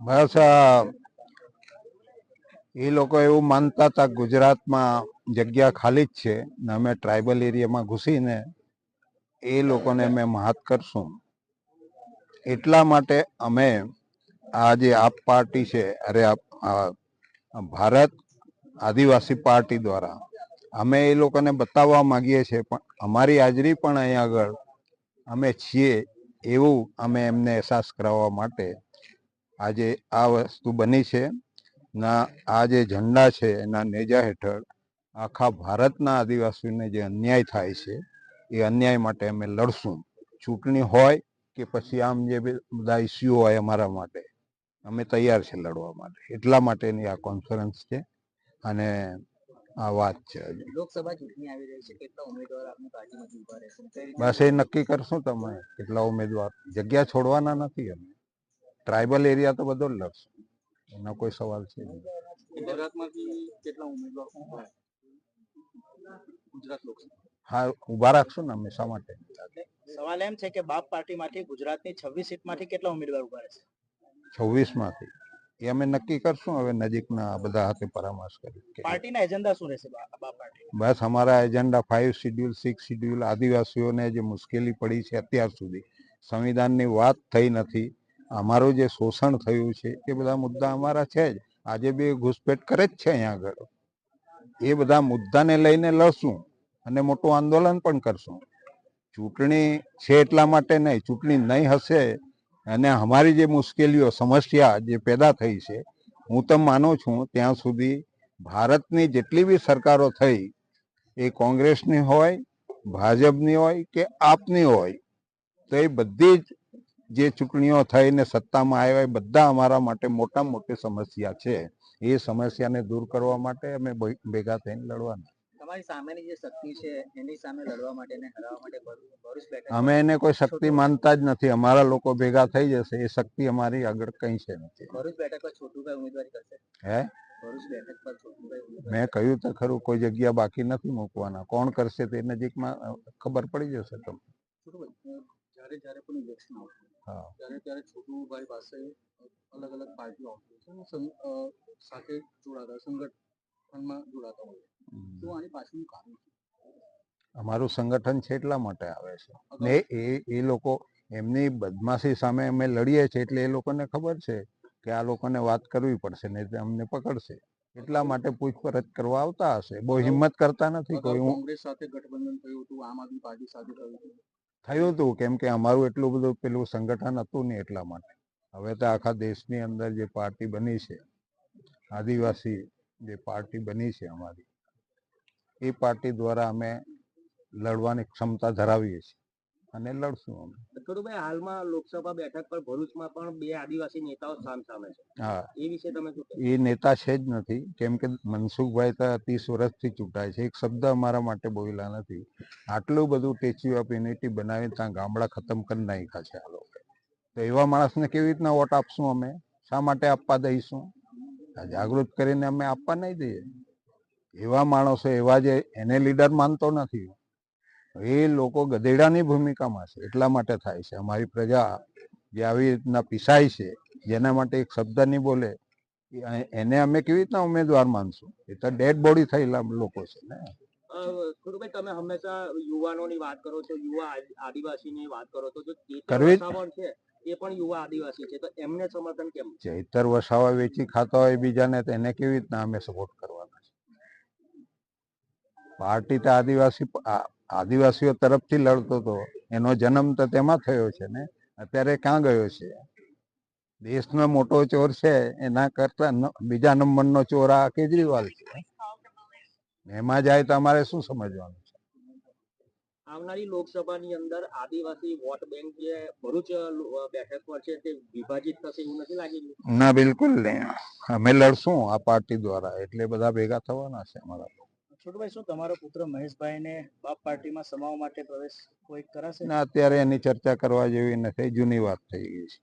બસ એ લોકો એવું માનતા હતા ગુજરાતમાં જગ્યા ખાલી જ છે ને અમે ટ્રાઇબલ એરિયામાં ઘૂસીને એ લોકોને અમે મહાત કરશું. એટલા માટે અમે આ જે આપ પાર્ટી છે, અરે ભારત આદિવાસી પાર્ટી દ્વારા અમે એ લોકોને બતાવવા માગીએ છીએ, પણ અમારી હાજરી પણ અહીંયા આગળ અમે છીએ એવું અમે એમને અહેસાસ કરાવવા માટે આજે આ વસ્તુ બની છે. ના આ જે ઝંડા છે એના નેજા હેઠળ આખા ભારતના આદિવાસીઓને જે અન્યાય થાય છે એ અન્યાય માટે અમે લડશું. ચૂંટણી હોય કે પછી આમ જે બધા ઇસ્યુ હોય અમારા માટે અમે તૈયાર છે લડવા માટે. એટલા માટેની આ કોન્ફરન્સ છે અને આ વાત છે લોકસભા ચૂંટણી આવી રહી છે કેટલા ઉમેદવાર આપની પાર્ટીમાંથી ઊભા રહેશે? બસ એ નક્કી કરશું તમે કેટલા ઉમેદવાર? જગ્યા છોડવાના નથી અમે. ટ્રાઇબલ એરિયા તો બધો જ લડશે એનો કોઈ સવાલ છે ઊભા હા ઊભા રાખશું ને અમે શા માટે? સવાલ એમ છે કે બાપ પાર્ટીમાંથી ગુજરાતની છવ્વીસ સીટમાંથી કેટલા ઉમેદવાર ઊભા રહેશે? છવ્વીસમાંથી એ અમે નક્કી કરશું હવે નજીકના બધા હાથે પરામર્શ કરી પાર્ટીના એજન્ડા શું રહેશે બસ અમારા agenda five schedule six schedule આદિવાસીઓને જે મુશ્કેલી પડી છે અત્યાર સુધી સંવિધાનની વાત થઈ નથી. અમારું જે શોષણ થયું છે, એ બધા મુદ્દા અમારા છે જ. આજે બી ઘૂસપેટ કરે જ છે અહીંયા આગળ. એ બધા મુદ્દાને લઈને લડશું અને મોટું આંદોલન પણ કરશું. ચૂંટણી છે એટલા માટે નહીં, ચૂંટણી નહીં હશે અને અમારી જે મુશ્કેલીઓ, સમસ્યા જે પેદા થઈ છે, હું તો માનું છું ત્યાં સુધી ભારતની જેટલી બી સરકારો થઈ, એ કોંગ્રેસની હોય, ભાજપની હોય કે આપની હોય, તો એ બધી જ જે ચૂંટણીઓ થઈને સત્તામાં આવ્યા એ બધા અમારા માટે મોટા મોટી સમસ્યા છે. એ સમસ્યાને દૂર કરવા માટે અમે ભેગા થઈને લડવાના. તમારી સામેની જે શક્તિ છે એની સામે લડવા માટે અને હરાવવા માટે ભરૂ- ભરૂચ બેઠક અમે એને કોઈ શક્તિ માનતા જ નથી. અમારા લોકો ભેગા થઈ જશે. એ શક્તિ અમારી આગળ કઈ છે નથી. ભરૂચ બેઠક પર છોટુભાઈ ઉમેદવારી કરશે? હે? ભરૂચ બેઠક પર છોટુભાઈ મેં કહ્યું તો ખરું કોઈ જગ્યા બાકી નથી મૂકવાના. કોણ કરશે તે નજીકમાં ખબર પડી જશે તમને. જ્યારે જ્યારે પણ ઇલેક્શન આવશે ત્યારે ત્યારે છોટુભાઈ પાસે અલગ અલગ પાર્ટીઓ આવતી છે સાથે જોડાતા સંગઠનમાં જોડાતા હોય તો આની પાછળનું કારણ? અમારું સંગઠન છે એટલા માટે આવે છે. ને એ એ લોકો એમની બદમાશી સામે અમે લડીએ છીએ એટલે એ લોકોને ખબર છે કે આ લોકોને વાત કરવી પડશે તો અમને પકડશે. એટલા માટે પૂછપરછ કરવા આવતા હશે. બહુ હિંમત કરતા નથી કોઈ. કોંગ્રેસ સાથે ગઠબંધન થયું હતું આમ આદમી પાર્ટી સાથે થયું હતું. થયું હતું કેમ કે અમારું એટલું બધું પેલું સંગઠન હતું નહીં એટલા માટે. હવે તો આખા દેશની અંદર જે પાર્ટી બની છે, આદિવાસી જે પાર્ટી બની છે અમારી, એ પાર્ટી દ્વારા અમે લડવાની ક્ષમતા ધરાવીએ છીએ. અને લડશું અમે. છોટુભાઈ હાલમાં લોકસભા બેઠક પર ભરૂચમાં પણ બે આદિવાસી નેતાઓ સામ સામે છે. હા. એ વિશે તમે એ નેતા છે જ નથી. કેમ કે મનસુખભાઈ તો ત્રીસ વર્ષથી ચૂંટાય છે. એક શબ્દ અમારા માટે બોલ્યા નથી. આટલું બધું ટેચ્યુ ઓફ યુનિટી બનાવીને ત્યાં ગામડા ખતમ કરી નાખ્યા છે આ લોકો. તો એવા માણસને કેવી રીતના વોટ આપશું અમે? શા માટે આપવા દઈશું? જાગૃત કરીને અમે આપવા નહીં દઈએ. એવા માણસો એવા જે એને લીડર માનતો નથી. એ લોકો ગધેડાની ભૂમિકામાં છે એટલા માટે થાય છે. અમારી પ્રજા જે આવી રીતના પીસાય છે જેના માટે એક શબ્દ નહીં બોલે એને અમે કેવી રીતના ઉમેદવાર માનશું? એ તો ડેડ બોડી થયેલા લોકો છે ને. તમે હંમેશા યુવાનોની વાત કરો છો યુવા આદિ- આદિવાસીની વાત કરો છો. જો વસાવણ છે એ પણ યુવા આદિવાસી છે. તો એમને સમર્થન કેમ? ચૈતર વસાવા વેચી ખાતા હોય બીજાને તો એને કેવી રીતના અમે સપોર્ટ કરવાના છે? પાર્ટી તો આદિવાસી આદિવાસીઓ તરફથી લડતો હતો. એનો જન્મ તો તેમાં થયો છે ને. અત્યારે ક્યાં ગયો છે? દેશનો મોટો ચોર છે એના કરતા બીજા નંબરનો ચોર આ કેજરીવાલ છે. એમાં જાય તો અમારે શું સમજવાનું છે? આવનારી લોકસભાની અંદર આદિવાસી વોટ બેંક જે ભરૂચ બેઠક પર છે તે વિભાજિત થશે એવું નથી લાગી? ના બિલકુલ નહીં. અમે લડશું આ પાર્ટી દ્વારા. એટલે બધા ભેગા થવાના છે અમારા છોટુભાઈ, શું તમારો પુત્ર મહેશભાઈને બાપ પાર્ટીમાં સમાવવા માટે પ્રવેશ કોઈ કરાશે? ના, અત્યારે એની ચર્ચા કરવા જેવી નથી. જૂની વાત થઈ ગઈ છે.